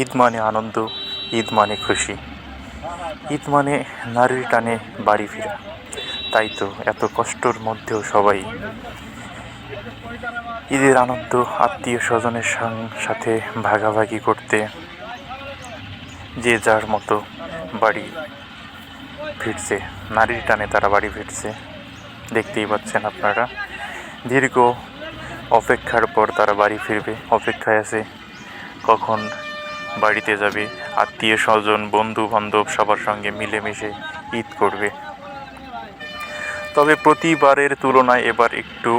ঈদ মানে আনন্দ, ঈদ মানে খুশি। ঈদ মানে নারীর টানে বাড়ি ফেরা। তাই তো এত কষ্টর মধ্যেও সবাই ঈদের আনন্দ আত্মীয় স্বজনের সাথে ভাগাভাগি করতে যে যার মতো বাড়ি ফিরছে, নারীর টানে তারা বাড়ি ফিরছে। দেখতেই পাচ্ছেন আপনারা, দীর্ঘ অপেক্ষার পর তারা বাড়ি ফিরবে। অপেক্ষায় আছে কখন বাড়িতে যাবে। আত্মীয় স্বজন বন্ধু বান্ধব সবার সঙ্গে মিলেমিশে ঈদ করবে। তবে প্রতিবারের তুলনায় এবার একটু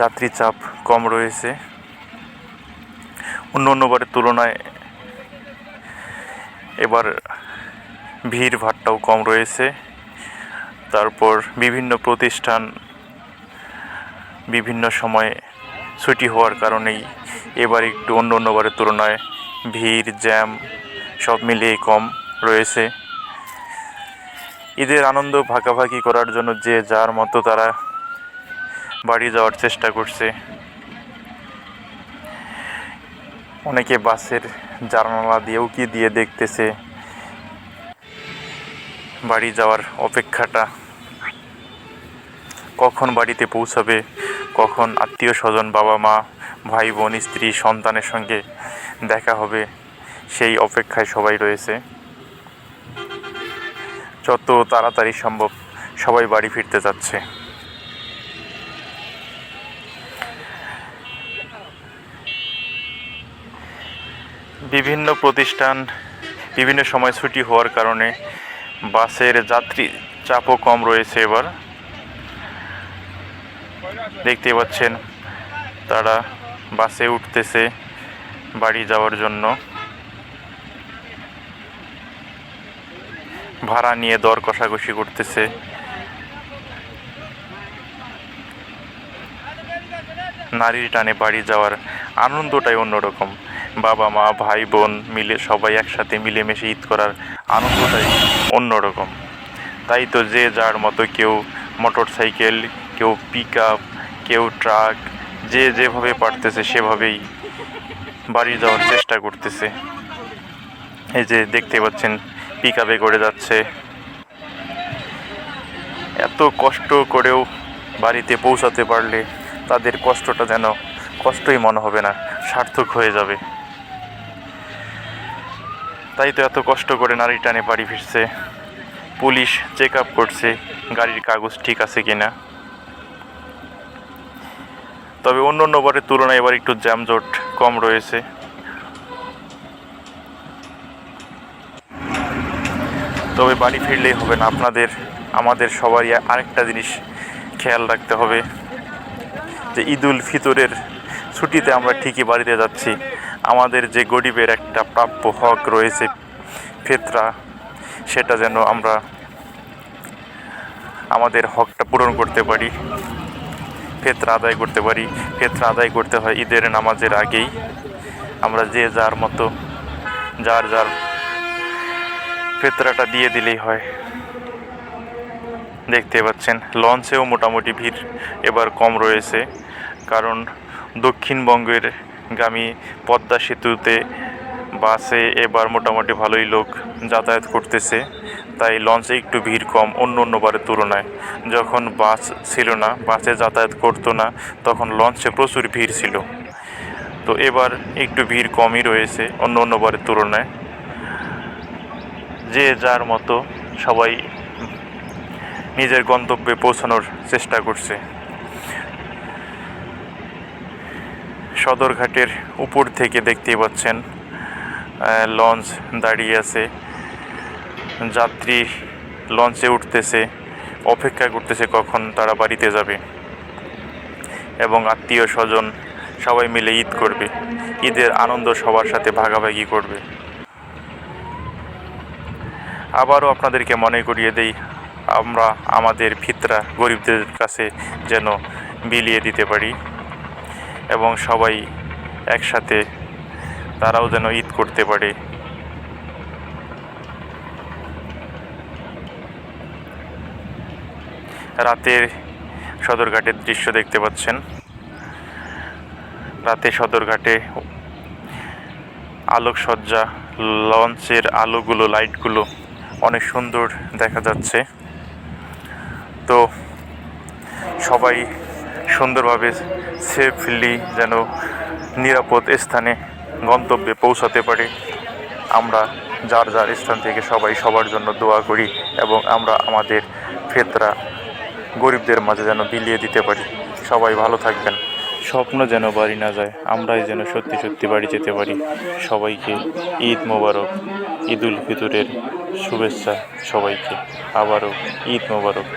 যাত্রী চাপ কম রয়েছে। অন্য অন্যবারের তুলনায় এবার ভিড় ভাট্টাও কম রয়েছে। তারপর বিভিন্ন প্রতিষ্ঠান বিভিন্ন সময়ে ছুটি হওয়ার কারণেই এবার একটু অন্য অন্যবারের তুলনায় ভিড়, জ্যাম সব মিলিয়ে কম রয়েছে। ঈদের আনন্দ ভাগাভাগি করার জন্য যে যার মতো তারা বাড়ি যাওয়ার চেষ্টা করছে। অনেকে বাসের জানালা দিয়েও কি দিয়ে দেখতেছে। বাড়ি যাওয়ার অপেক্ষাটা কখন বাড়িতে পৌঁছাবে কখন আত্মীয় স্বজন, বাবা মা, ভাই বোন, স্ত্রী, সন্তানের সঙ্গে দেখা হবে, সেই অপেক্ষায় সবাই রয়েছে। যত তাড়াতাড়ি সম্ভব সবাই বাড়ি ফিরতে যাচ্ছে। বিভিন্ন প্রতিষ্ঠান, বিভিন্ন সময় ছুটি হওয়ার কারণে বাসের যাত্রী চাপও কম রয়েছে এবার। দেখতে পাচ্ছেন, তারা বাসে উঠতেছে বাড়ি যাওয়ার জন্য। ভাড়া নিয়ে দর কষাকষি করতেছে। নারীর টানে বাড়ি যাওয়ার আনন্দটাই অন্যরকম। বাবা, মা, ভাই, বোন মিলে সবাই একসাথে মিলেমিশে ঈদ করার আনন্দটাই অন্যরকম। তাই তো যে যার মতো কেউ মোটর সাইকেল কেউ পিক আপ কেউ ট্রাক, যে যেভাবে পারতেছে সেভাবেই বাড়ি যাওয়ার চেষ্টা করতেছে। এই যে দেখতে পাচ্ছেন পিক আপে করে যাচ্ছে। এত কষ্ট করেও বাড়িতে পৌঁছাতে পারলে তাদের কষ্টটা যেন কষ্টই মনে হবে না, সার্থক হয়ে যাবে। তাই তো এত কষ্ট করে নারী টানে বাড়ি ফিরছে। পুলিশ চেক আপ করছে, গাড়ির কাগজ ঠিক আছে কিনা। তবে অন্য অন্য বারের তুলনায় এবার একটু জ্যামজট কম রয়েছে। তবে বাড়ি ফিরলেই হবে না, আপনাদের, আমাদের সবারই আরেকটা জিনিস খেয়াল রাখতে হবে, যে ঈদুল ফিতরের ছুটিতে আমরা ঠিকই বাড়িতে যাচ্ছি। আমাদের যে গরিবের একটা প্রাপ্য হক রয়েছে, ফেতরা, সেটা যেন আমরা আমাদের হকটা পূরণ করতে পারি। ফেতরা আদায় করতে পারি। ফেতরা আদায় করতে হয় ঈদের নামাজের আগেই। আমরা যে যার মতো, যার যার ফেতরাটা দিয়ে দিলেই হয়। দেখতে পাচ্ছেন, লঞ্চেও মোটামুটি ভিড় এবার কম রয়েছে। কারণ দক্ষিণবঙ্গের গামী পদ্মা সেতুতে বাসে এবার মোটামুটি ভালোই লোক যাতায়াত করতেছে। তাই লঞ্চে একটু ভিড় কম অন্য অন্য বারের তুলনায়। যখন বাস ছিল না, বাসে যাতায়াত করতো না, তখন লঞ্চে প্রচুর ভিড় ছিল। তো এবার একটু ভিড় কমই রয়েছে অন্য অন্য বারের তুলনায়। যে যার মতো সবাই নিজের গন্তব্যে পৌঁছানোর চেষ্টা করছে। সদরঘাটের উপর থেকে দেখতেই পাচ্ছেন লঞ্চ দাঁড়িয়ে আছে। যাত্রী লঞ্চে উঠতেছে, অপেক্ষা করতেছে কখন তারা বাড়িতে যাবে। এবং আত্মীয় স্বজন সবাই মিলে ঈদ করবে। ঈদের আনন্দ সবার সাথে ভাগাভাগি করবে। আবারও আপনাদেরকে মনে করিয়ে দেই, আমরা আমাদের ফিতরা গরিবদের কাছে যেন বিলিয়ে দিতে পারি এবং সবাই একসাথে তারাও যেন ঈদ করতে পারে। রাতের সদরঘাটের দৃশ্য দেখতে পাচ্ছেন। রাতে সদরঘাটে আলোকসজ্জা, লঞ্চের আলোগুলো, লাইটগুলো অনেক সুন্দর দেখা যাচ্ছে। তো সবাই সুন্দরভাবে সেফলি যেন নিরাপদ স্থানে গন্তব্যে পৌঁছাতে পারে। আমরা যার যার স্থান থেকে সবাই সবার জন্য দোয়া করি এবং আমরা আমাদের ফেতরা গরিবদের মাঝে যেন বিলিয়ে দিতে পারি। সবাই ভালো থাকবেন। স্বপ্ন যেন বাড়ি না যায়, আমরাই যেন সত্যি সত্যি বাড়ি যেতে পারি। সবাইকে ঈদ মোবারক, ঈদুল ফিতরের শুভেচ্ছা সবাইকে। আবারও ঈদ মোবারক।